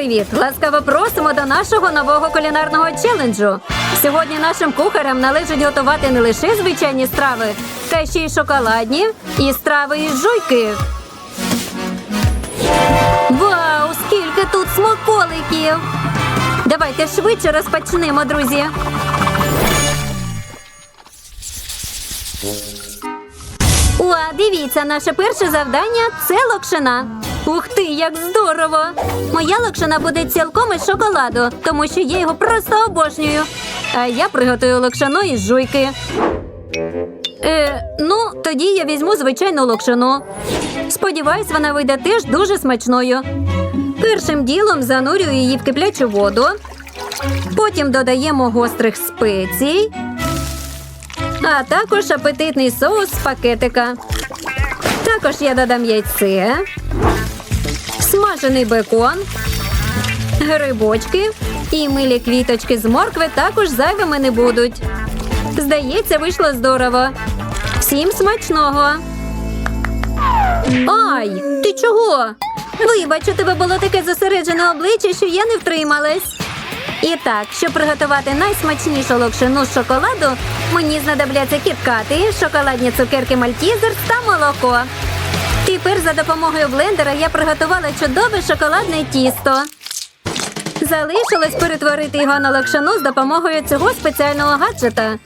Привіт! Ласкаво просимо до нашого нового кулінарного челенджу. Сьогодні нашим кухарям належить готувати не лише звичайні страви, та ще й шоколадні і страви із жуйки. Вау, скільки тут смаколиків! Давайте швидше розпочнемо, друзі. О, дивіться, наше перше завдання це локшина. Ух ти, як здорово! Моя локшина буде цілком із шоколаду, тому що я його просто обожнюю. А я приготую локшину із жуйки. Е, ну, тоді я візьму звичайну локшину. Сподіваюсь, вона вийде теж дуже смачною. Першим ділом занурюю її в киплячу воду. Потім додаємо гострих спецій, а також апетитний соус з пакетика. Також я додам яйце, смажений бекон, грибочки і милі квіточки з моркви також зайвими не будуть. Здається, вийшло здорово. Всім смачного. Ай, ти чого? Вибач, у тебе було таке зосереджене обличчя, що я не втрималась. І так, щоб приготувати найсмачнішу локшину з шоколаду, мені знадобляться кіткати, шоколадні цукерки Мальтізерс та молоко. Тепер за допомогою блендера я приготувала чудове шоколадне тісто. Залишилось перетворити його на локшину з допомогою цього спеціального гаджета.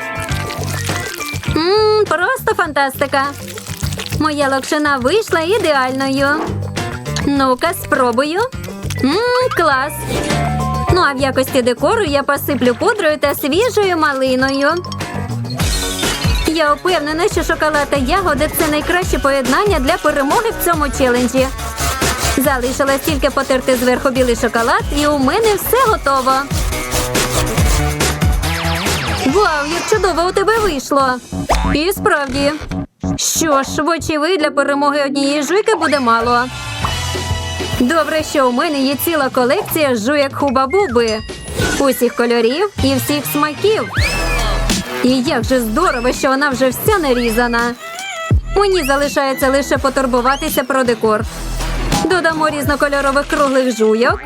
Мм, просто фантастика. Моя локшина вийшла ідеальною. Ну-ка, спробую. Мм, клас. Ну а в якості декору я посиплю пудрою та свіжою малиною. Я впевнена, що шоколад та ягоди це найкраще поєднання для перемоги в цьому челенджі. Залишилось тільки потерти зверху білий шоколад, і у мене все готово. Вау, як чудово у тебе вийшло! І справді. Що ж, вочевидь, для перемоги однієї жуйки буде мало. Добре, що у мене є ціла колекція жуйок хуба-буби. Усіх кольорів і всіх смаків. І як же здорово, що вона вже вся нарізана. Мені залишається лише потурбуватися про декор. Додамо різнокольорових круглих жуйок,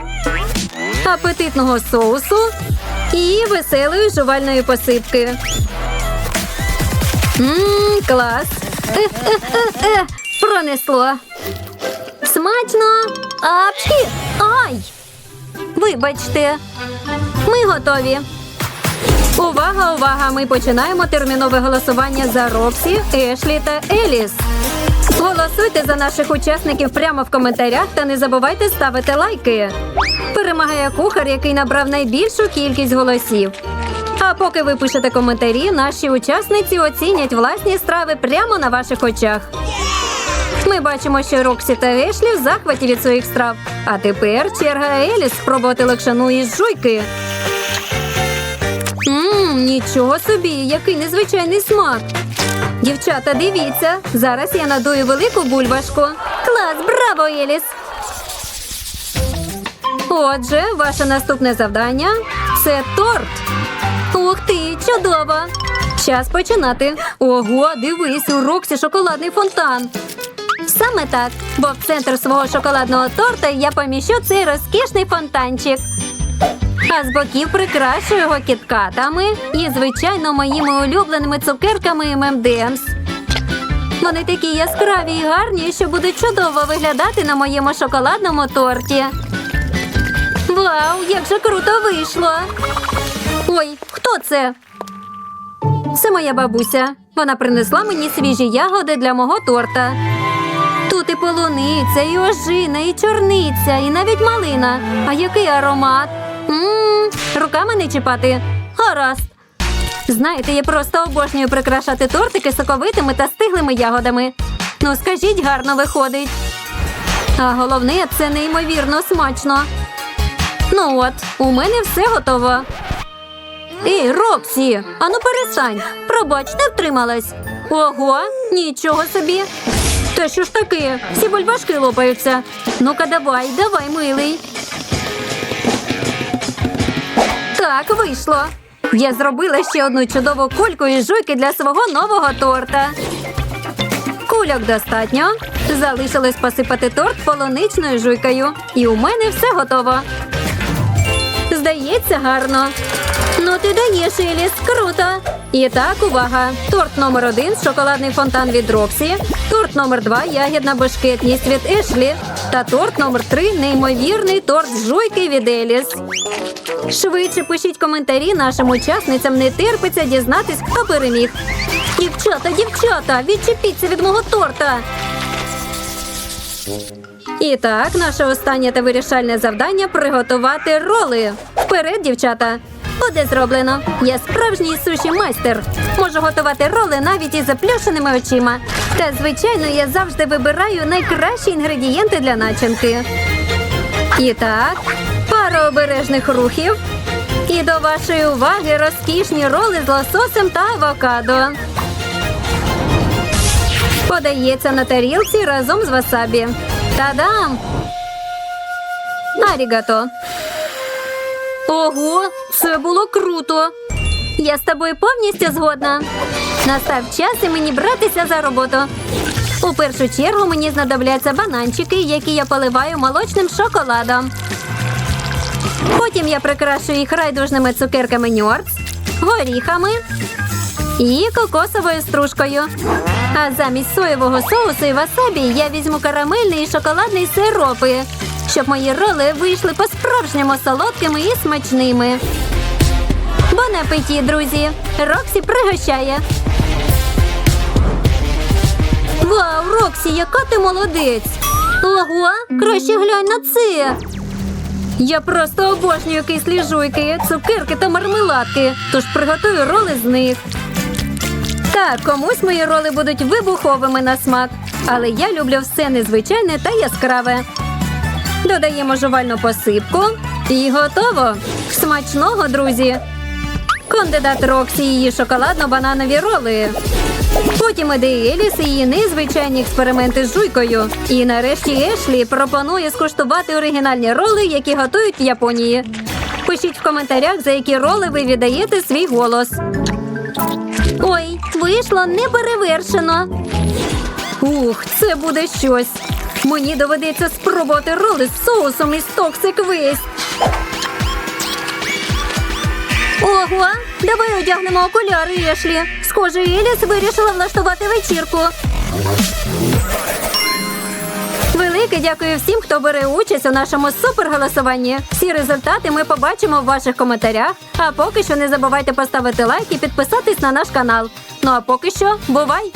апетитного соусу і веселої жувальної посипки. Мм, клас. Е-е-е-е, Пронесло. Смачно. Апчхі! Ай! Вибачте. Ми готові. Увага, увага! Ми починаємо термінове голосування за Роксі, Ешлі та Еліс. Голосуйте за наших учасників прямо в коментарях та не забувайте ставити лайки. Перемагає кухар, який набрав найбільшу кількість голосів. А поки ви пишете коментарі, наші учасниці оцінять власні страви прямо на ваших очах. Ми бачимо, що Роксі та Ешлі в захваті від своїх страв. А тепер черга Еліс спробувати лакшану із жуйки. Нічого собі, який незвичайний смак. Дівчата, дивіться, зараз я надую велику бульбашку. Клас, браво, Еліс! Отже, ваше наступне завдання це торт. Ух ти, чудово! Час починати. Ого, дивись, у Роксі шоколадний фонтан. Саме так, бо в центр свого шоколадного торта я поміщу цей розкішний фонтанчик. А з боків прикрашу його кіткатами і, звичайно, моїми улюбленими цукерками ММДМС. Вони такі яскраві і гарні, що будуть чудово виглядати на моєму шоколадному торті. Вау, як же круто вийшло! Ой, хто це? Це моя бабуся. Вона принесла мені свіжі ягоди для мого торта. Тут і полуниця, і ожина, і чорниця, і навіть малина. А який аромат? Мм, руками не чіпати. Гаразд. Знаєте, я просто обожнюю прикрашати тортики соковитими та стиглими ягодами. Ну, скажіть, гарно виходить. А головне, це неймовірно смачно. Ну от, у мене все готово. Ей, Роксі, ану перестань. Пробач, не втрималась. Ого, нічого собі. Та що ж таке? Всі бульбашки лопаються. Ну-ка, давай, давай, милий. Так, вийшло. Я зробила ще одну чудову кульку із жуйки для свого нового торта. Кульок достатньо. Залишилось посипати торт полуничною жуйкою. І у мене все готово. Вдається гарно. Ну ти даєш, Еліс, круто. І так, увага. Торт номер один шоколадний фонтан від Роксі. Торт номер два ягідна бешкетність від Ешлі. Та торт номер три неймовірний торт з жуйки від Еліс. Швидше пишіть коментарі нашим учасницям не терпиться дізнатись, хто переміг. Дівчата, дівчата, відчепіться від мого торта. І так, наше останнє та вирішальне завдання приготувати роли. Вперед, дівчата! Буде зроблено. Я справжній суші майстер. Можу готувати роли навіть із заплющеними очима. Та, звичайно, я завжди вибираю найкращі інгредієнти для начинки. І так, пара обережних рухів. І до вашої уваги розкішні роли з лососем та авокадо. Подається на тарілці разом з васабі. Та-дам! Арігато. Ого, це було круто. Я з тобою повністю згодна. Настав час і мені братися за роботу. У першу чергу мені знадобляться бананчики, які я поливаю молочним шоколадом. Потім я прикрашую їх райдужними цукерками Ньордс, горіхами і кокосовою стружкою. А замість соєвого соусу і васабі я візьму карамельний і шоколадний сиропи, щоб мої роли вийшли по-справжньому солодкими і смачними. Бон апеті, друзі! Роксі пригощає. Вау, Роксі, яка ти молодець! Ого, краще глянь на це. Я просто обожнюю кислі жуйки, цукерки та мармеладки, тож приготую роли з них. Так, комусь мої роли будуть вибуховими на смак, але я люблю все незвичайне та яскраве. Додаємо жувальну посипку і готово. Смачного, друзі! Кандидат Роксі її шоколадно-бананові роли. Потім іде Еліс і її незвичайні експерименти з жуйкою. І нарешті Ешлі пропонує скуштувати оригінальні роли, які готують в Японії. Пишіть в коментарях, за які роли ви віддаєте свій голос. Ой, вийшло неперевершено. Ух, це буде щось. Мені доведеться спробувати роли з соусом із Toxic Waste. Ого, давай одягнемо окуляри, Ешлі. Схоже, Еліс вирішила влаштувати вечірку. Велике дякую всім, хто бере участь у нашому суперголосуванні. Всі результати ми побачимо в ваших коментарях. А поки що не забувайте поставити лайк і підписатись на наш канал. Ну а поки що, бувай!